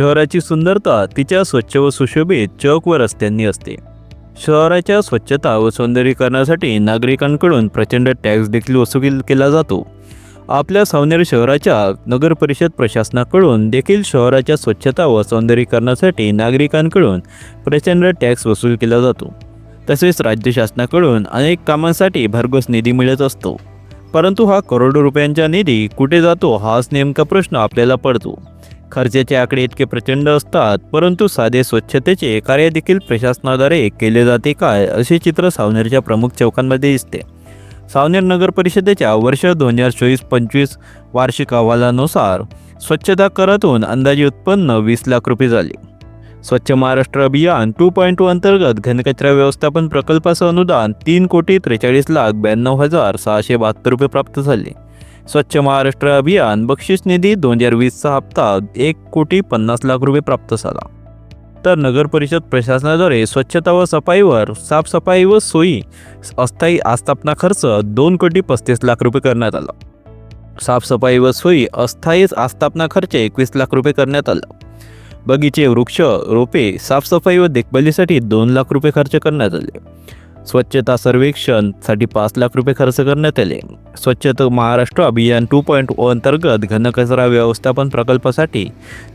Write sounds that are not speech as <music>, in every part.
शहराची सुंदरता तिच्या स्वच्छ व सुशोभित चौक व रस्त्यांनी असते. शहराच्या स्वच्छता व सौंदर्यीकरणासाठी नागरिकांकडून प्रचंड टॅक्स देखील वसूल केला जातो. आपल्या सावनेर शहराच्या नगर परिषद प्रशासनाकडून देखील शहराच्या स्वच्छता व सौंदर्यीकरणासाठी नागरिकांकडून प्रचंड टॅक्स वसूल केला जातो. तसेच राज्य शासनाकडून अनेक कामांसाठी भरघोस निधी मिळत असतो. परंतु हा करोडो रुपयांचा निधी कुठे जातो हाच नेमका प्रश्न आपल्याला पडतो. खर्चाचे आकडे इतके प्रचंड असतात परंतु साधे स्वच्छतेचे कार्य देखील प्रशासनाद्वारे केले जाते काय असे चित्र सावनेरच्या प्रमुख चौकांमध्ये दिसते. सावनेर नगर परिषदेच्या वर्ष दोन हजार चोवीस पंचवीस वार्षिक अहवालानुसार स्वच्छता करातून अंदाजे उत्पन्न वीस लाख रुपये झाले. स्वच्छ महाराष्ट्र अभियान टू पॉईंट टू अंतर्गत घनकचरा व्यवस्थापन प्रकल्पाचं अनुदान तीन कोटी त्रेचाळीस लाख ब्याण्णव हजार सहाशे बहात्तर रुपये प्राप्त झाले. स्वच्छ महाराष्ट्र अभियान बक्षीस निधी दोन हजार वीसचा हप्ता एक कोटी पन्नास लाख रुपये प्राप्त झाला. तर नगर परिषद प्रशासनाद्वारे स्वच्छता व सफाईवर साफसफाई व सोयी अस्थायी आस्थापना खर्च दोन कोटी पस्तीस लाख रुपये करण्यात आला. साफसफाई व सोयी अस्थायी आस्थापना खर्च एकवीस लाख रुपये करण्यात आला. बगीचे वृक्ष रोपे साफसफाई व देखभालीसाठी दोन लाख रुपये खर्च करण्यात आले. स्वच्छता सर्वेक्षणसाठी पाच लाख रुपये खर्च करण्यात आले. स्वच्छता महाराष्ट्र अभियान टू पॉईंट ओ अंतर्गत घनकचरा व्यवस्थापन प्रकल्पासाठी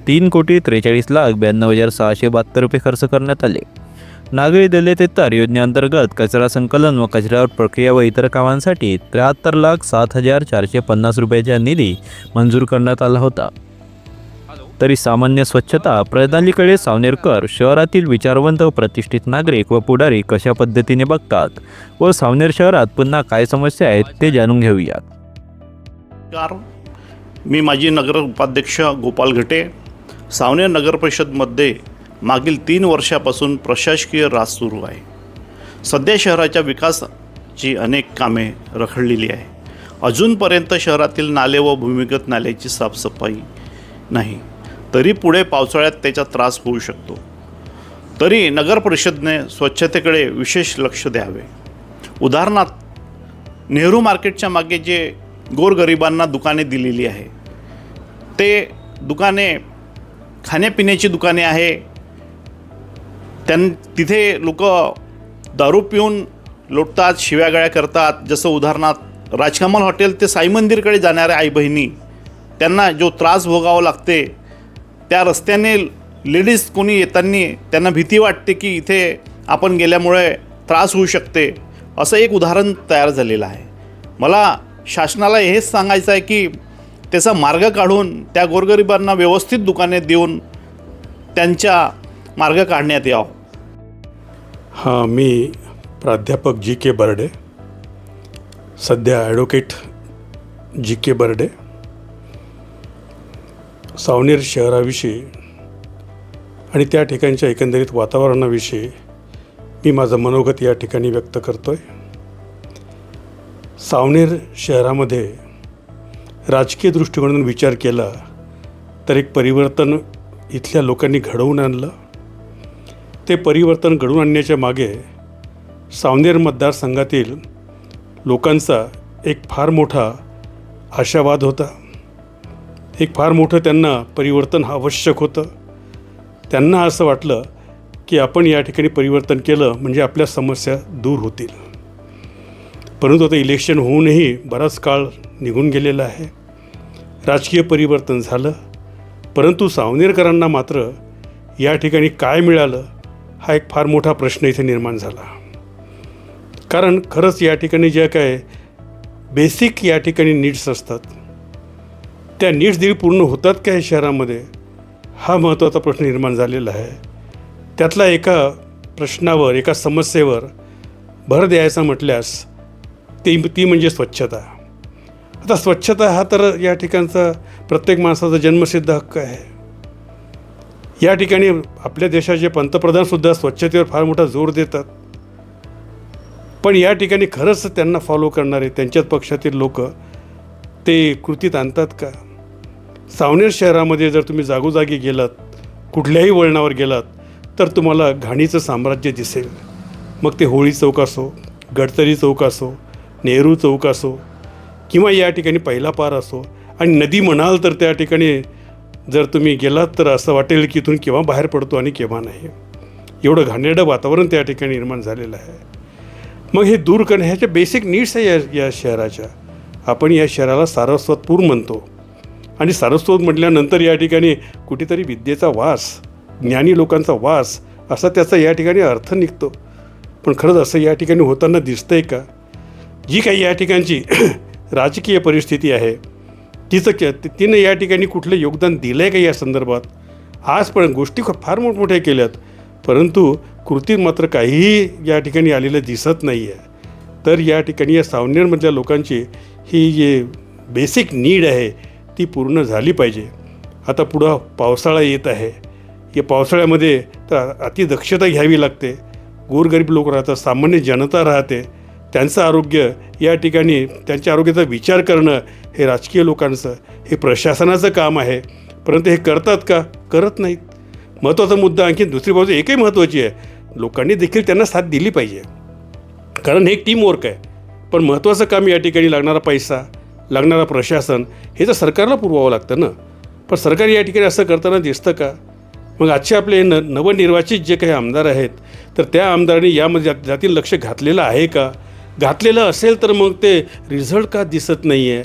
तीन कोटी त्रेचाळीस लाख ब्याण्णव हजार सहाशे बहात्तर रुपये खर्च करण्यात आले. नागरी दले तेत्तार योजनेअंतर्गत कचरा संकलन व कचऱ्यावर प्रक्रिया व इतर कामांसाठी त्र्याहत्तर लाख सात हजार चारशे पन्नास रुपयाचा निधी मंजूर करण्यात आला होता. तरी सामान्य स्वच्छता प्रणालीकडे सावनेरकर शहरातील विचारवंत व प्रतिष्ठित नागरिक व पुढारी कशा पद्धतीने बघतात व सावनेर शहरात पुन्हा काय समस्या आहेत ते जाणून घेऊयात. मी माजी नगर उपाध्यक्ष गोपाल घटे. सावनेर नगर परिषदमध्ये मागील तीन वर्षापासून प्रशासकीय राज सुरू आहे. सध्या शहराच्या विकासाची अनेक कामे रखडलेली आहे. अजूनपर्यंत शहरातील नाले व भूमिगत नाल्याची साफसफाई नाही. तरी पुढे पावसाळ्यात त्याचा त्रास होऊ शकतो. तरी नगर परिषदने स्वच्छतेकडे विशेष लक्ष द्यावे. उदाहरणार्थ नेहरू मार्केटच्या मागे जे गोरगरिबांना दुकाने दिलेली आहे ते दुकाने खाण्यापिण्याची दुकाने आहे त्यां तिथे लोक दारू पिऊन लोटतात शिव्यागाळ्या करतात. जसं उदाहरणार्थ राजकमल हॉटेल ते साई मंदिरकडे जाणाऱ्या आई बहिणी त्यांना जो त्रास भोगावा लागते त्या रस्त्याने लेडीज कोणी येताना त्यांना भीती वाटते की इथे आपण गेल्यामुळे त्रास होऊ शकते असं एक उदाहरण तयार झालेलं आहे. मला शासनाला हेच सांगायचं आहे की त्याचा मार्ग काढून त्या गोरगरिबांना व्यवस्थित दुकाने देऊन त्यांच्या मार्ग काढण्यात यावं. हां मी प्राध्यापक जी के बर्डे सध्या advocate G K Barde Savner शहराविषयी आणि त्या ठिकाणच्या एकंदरीत वातावरणाविषयी मी माझं मनोगत या ठिकाणी व्यक्त करतो आहे सावनेर शहरामध्ये राजकीय दृष्टिकोनातून विचार केला तर एक परिवर्तन इथल्या लोकांनी घडवून आणलं. ते परिवर्तन घडवून आणण्याच्या मागे सावनेर मतदारसंघातील लोकांचा एक फार मोठा आशावाद होता. एक फार मोठं त्यांना परिवर्तन आवश्यक होतं. त्यांना असं वाटलं की आपण या ठिकाणी परिवर्तन केलं म्हणजे आपल्या समस्या दूर होतील. परंतु आता इलेक्शन होऊनही बराच काळ निघून गेलेला आहे. राजकीय परिवर्तन झालं. परंतु सावनेरकरांना मात्र या ठिकाणी काय मिळालं हा एक फार मोठा प्रश्न इथे निर्माण झाला. कारण खरंच या ठिकाणी ज्या काय बेसिक या ठिकाणी नीड्स असतात. त्या नीड्स दिली पूर्ण होतात का या शहरामध्ये? हा महत्त्वाचा प्रश्न निर्माण झालेला आहे. त्यातला एका प्रश्नावर एका समस्येवर भर द्यायचा म्हटल्यास ती ती म्हणजे स्वच्छता. आता स्वच्छता हा तर या ठिकाणचा प्रत्येक माणसाचा जन्मसिद्ध हक्क आहे. या ठिकाणी आपल्या देशाचे पंतप्रधानसुद्धा स्वच्छतेवर फार मोठा जोर देतात. पण या ठिकाणी खरंच त्यांना फॉलो करणारे त्यांच्याच पक्षातील लोक ते कृतीत आणतात का? सावनेर शहरामध्ये जर तुम्ही जागोजागी गेलात कुठल्याही वळणावर गेलात तर तुम्हाला घाणीचं साम्राज्य दिसेल. मग ते होळी चौक असो गडतरी चौक असो नेहरू चौक असो किंवा या ठिकाणी पहिला पार असो आणि नदी म्हणाल तर त्या ठिकाणी जर तुम्ही गेलात तर असं वाटेल की इथून केव्हा बाहेर पडतो आणि केव्हा नाही. एवढं घाणेरडं वातावरण त्या ठिकाणी निर्माण झालेलं आहे. मग हे दूर करणे ह्याच्या बेसिक नीड्स आहे या या शहराच्या. आपण या शहराला सारस्वतपूर म्हणतो. आणि सारस्वत म्हटल्यानंतर या ठिकाणी कुठेतरी विद्येचा वास ज्ञानी लोकांचा वास असा त्याचा या ठिकाणी अर्थ निघतो. पण खरंच असं या ठिकाणी होताना दिसतंय का? जी काही या ठिकाणची <clears throat> राजकीय परिस्थिती आहे तिचं के तिनं या ठिकाणी कुठलं योगदान दिलं आहे का या संदर्भात? आजपर्यंत गोष्टी खूप फार मोठमोठ्या केल्यात परंतु कृती मात्र काहीही या ठिकाणी आलेलं दिसत नाही आहे तर या ठिकाणी या सावनेरमधल्या लोकांची ही जे बेसिक नीड आहे ती पूर्ण झाली पाहिजे. आता पुढं पावसाळा येत आहे. या पावसाळ्यामध्ये तर अतिदक्षता घ्यावी लागते. गोरगरीब लोक राहतात सामान्य जनता राहते. त्यांचं आरोग्य या ठिकाणी त्यांच्या आरोग्याचा विचार करणं हे राजकीय लोकांचं हे प्रशासनाचं काम आहे. परंतु हे करतात का? करत नाहीत. महत्त्वाचा मुद्दा आणखी दुसरी बाजू एकही महत्त्वाची आहे. लोकांनी देखील त्यांना साथ दिली पाहिजे. कारण हे टीमवर्क आहे. पण महत्त्वाचं काम या ठिकाणी लागणारा पैसा लागणारा प्रशासन हे तर सरकारला पुरवावं लागतं ना? पण सरकार या ठिकाणी असं करताना दिसतं का? मग आजचे आपले न नवनिर्वाचित जे काही आमदार आहेत तर त्या आमदारांनी यामध्ये जा जातील लक्ष घातलेलं आहे का? घातलेलं असेल तर मग ते रिझल्ट का दिसत नाही आहे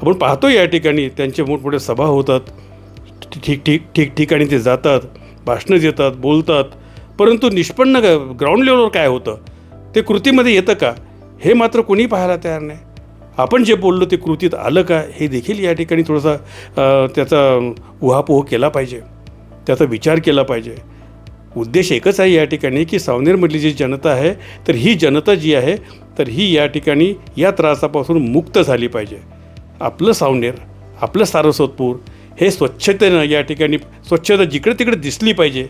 आपण पाहतो या ठिकाणी त्यांचे मोठमोठ्या सभा होतात. ठीक ठीक ठिकठिकाणी ते जातात भाषणं देतात बोलतात. परंतु निष्पन्न ग्राउंड लेवलवर काय होतं? ते कृतीमध्ये येतं का? हे मात्र कोणी पाहायला तयार नाही. आपण जे बोललो ते कृतीत आलं का हे देखील या ठिकाणी थोडासा त्याचा उहापोह केला पाहिजे. त्याचा विचार केला पाहिजे. उद्देश एकच आहे या ठिकाणी की सावनेरमधली जी जनता आहे तर ही जनता जी आहे तर ही या ठिकाणी या त्रासापासून मुक्त झाली पाहिजे. आपलं सावनेर आपलं सारस्वतपूर हे स्वच्छतेनं या ठिकाणी स्वच्छता जिकडे तिकडे दिसली पाहिजे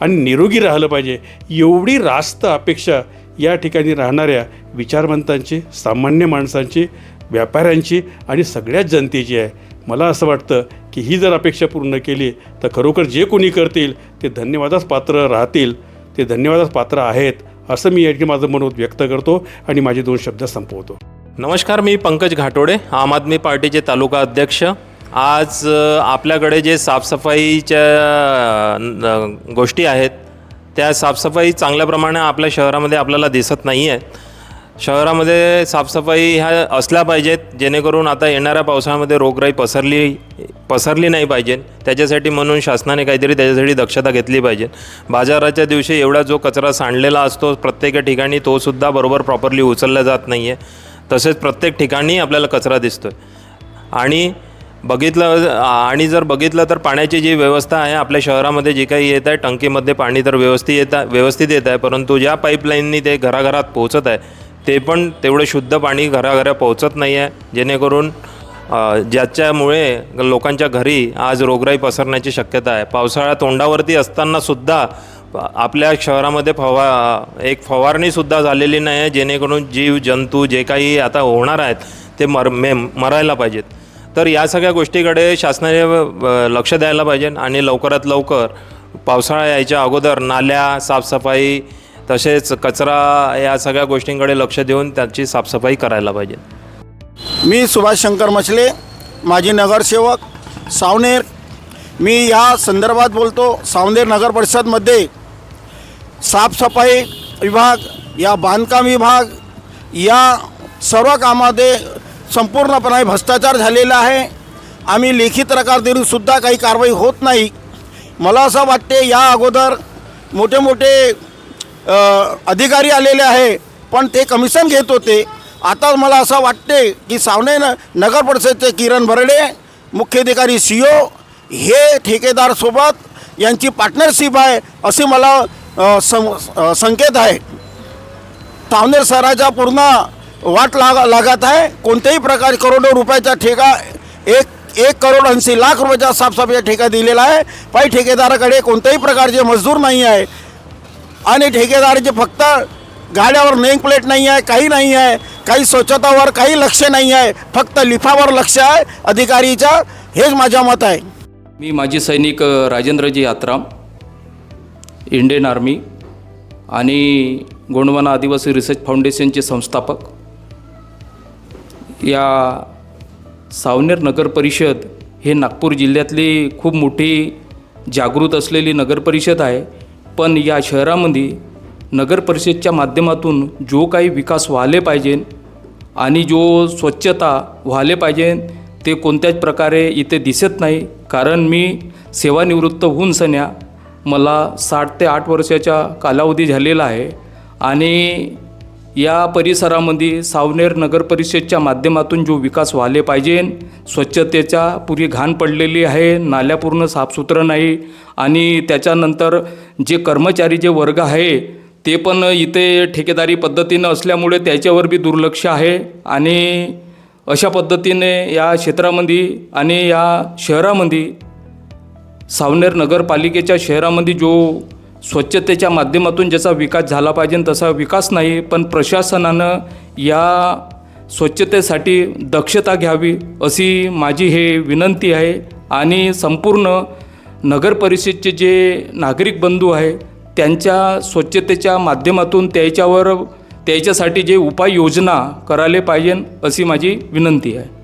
आणि निरोगी राहिलं पाहिजे. एवढी रास्त अपेक्षा या ठिकाणी राहणाऱ्या विचारवंतांची सामान्य माणसांची व्यापाऱ्यांची आणि सगळ्याच जनतेची आहे. मला असं वाटतं की ही जर अपेक्षा पूर्ण केली तर खरोखर जे कोणी करतील ते धन्यवादास पात्र राहतील. ते धन्यवादास पात्र आहेत असं मी या माझं मनोत व्यक्त करतो आणि माझे दोन शब्द संपवतो. नमस्कार मी पंकज घाटोडे आम आदमी पार्टीचे तालुका अध्यक्ष. आज आपल्याकडे जे साफसफाईच्या गोष्टी आहेत त्या साफसफाई चांगल्या प्रमाणे आपल्या शहरामध्ये आपल्याला दिसत नाही आहे शहरामध्ये साफसफाई ह्या असल्या पाहिजेत जेणेकरून आता येणाऱ्या पावसाळ्यामध्ये रोगराई पसरली पसरली नाही पाहिजे. त्याच्यासाठी म्हणून शासनाने काहीतरी त्याच्यासाठी दक्षता घेतली पाहिजे. बाजाराच्या दिवशी एवढा जो कचरा सांडलेला असतो प्रत्येक ठिकाणी तोसुद्धा बरोबर प्रॉपरली उचलला जात नाही आहे तसेच प्रत्येक ठिकाणी आपल्याला कचरा दिसतो आहे आणि बघितलं आणि जर बघितलं तर पाण्याची जी व्यवस्था आहे आपल्या शहरामध्ये जी काही येत आहे टंकीमध्ये पाणी तर व्यवस्थित येत आहे व्यवस्थित येत आहे परंतु ज्या पाईपलाईननी ते घराघरात पोहोचत आहे ते पण तेवढं शुद्ध पाणी घराघरा पोहोचत नाही आहे जेणेकरून ज्याच्यामुळे लोकांच्या घरी आज रोगराई पसरण्याची शक्यता आहे. पावसाळा तोंडावरती असतानासुद्धा आपल्या शहरामध्ये फवा एक फवारणीसुद्धा झालेली नाही आहे जेणेकरून जीव जंतू जे काही आता होणार आहेत ते मर मे मरायला पाहिजेत. तर या सगळ्या गोष्टीकडे शासनाने लक्ष द्यायला पाहिजे आणि लवकरात लवकर पावसाळा यायच्या अगोदर नाल्या साफसफाई तसेच कचरा या सगळ्या गोष्टींकडे लक्ष देऊन त्याची साफसफाई करायला पाहिजे. मी सुभाष शंकर मछले माजी नगरसेवक सावनेर. मी या संदर्भात बोलतो सावनेर नगर परिषदमध्ये साफसफाई विभाग या बांधकाम विभाग या सर्व कामामध्ये संपूर्णपणे भ्रष्टाचार झालेला आहे. आम्ही लेखी तक्रार देऊनसुद्धा काही कारवाई होत नाही. मला असं वाटते या अगोदर मोठे मोठे अधिकारी आलेले आहे पण ते कमिशन घेत होते. आता मला असं वाटते की सावने न नगर परिषदचे किरण भरडे मुख्याधिकारी सी ओ हे ठेकेदारसोबत यांची पार्टनरशिप आहे असे मला सं संकेत आहे. सावनेर शहराच्या पूर्ण वाट लाग लागत आहे. कोणत्याही प्रकारे करोडो रुपयाचा ठेका एक एक करोड ऐंशी लाख रुपयाचा साफसफाईचा ठेका दिलेला आहे. पायी ठेकेदाराकडे कोणत्याही प्रकारचे मजदूर नाही आहे. आणि ठेकेदाराचे फक्त गाड्यावर नेम प्लेट नाही आहे काही नाही आहे काही स्वच्छतावर काही लक्ष नाही आहे फक्त लिफावर लक्ष आहे अधिकारीचं हेच माझ्या मत आहे. मी माजी सैनिक राजेंद्रजी यात्राम इंडियन आर्मी आणि गोंडवाना आदिवासी रिसर्च फाउंडेशनचे संस्थापक. या सावनेर नगर परिषद हे नागपूर जिल्ह्यातली खूप मोठी जागृत असलेली नगरपरिषद आहे. पण या शहरामध्ये नगर परिषदच्या माध्यमातून जो काही विकास व्हायले पाहिजे आणि जो स्वच्छता व्हायले पाहिजे ते कोणत्याच प्रकारे इथे दिसत नाही. कारण मी सेवानिवृत्त होऊन सन्या मला साठ ते आठ वर्षाचा कालावधी झालेला आहे आणि या परिसरामध्ये सावनेर नगर परिषदच्या माध्यमातून जो विकास व्हाले पाहिजे स्वच्छतेचा पुरी घाण पडलेली आहे नाल्या पूर्ण साफसुथरं नाही आणि त्याच्यानंतर जे कर्मचारी जे वर्ग आहे ते पण इथे ठेकेदारी पद्धतीनं असल्यामुळे त्याच्यावर बी दुर्लक्ष आहे आणि अशा पद्धतीने या क्षेत्रामध्ये आणि या शहरामध्ये सावनेर नगरपालिकेच्या शहरामध्ये जो स्वच्छतेच्या माध्यमातून ज्याचा विकास झाला पाहिजे तसा विकास नाही पण प्रशासनानं या स्वच्छतेसाठी दक्षता घ्यावी अशी माझी हे विनंती आहे. आणि संपूर्ण नगर परिषदचे जे नागरिक बंधू आहे त्यांच्या स्वच्छतेच्या माध्यमातून त्याच्यावर त्याच्यासाठी जे उपाययोजना करायला पाहिजे अशी माझी विनंती आहे.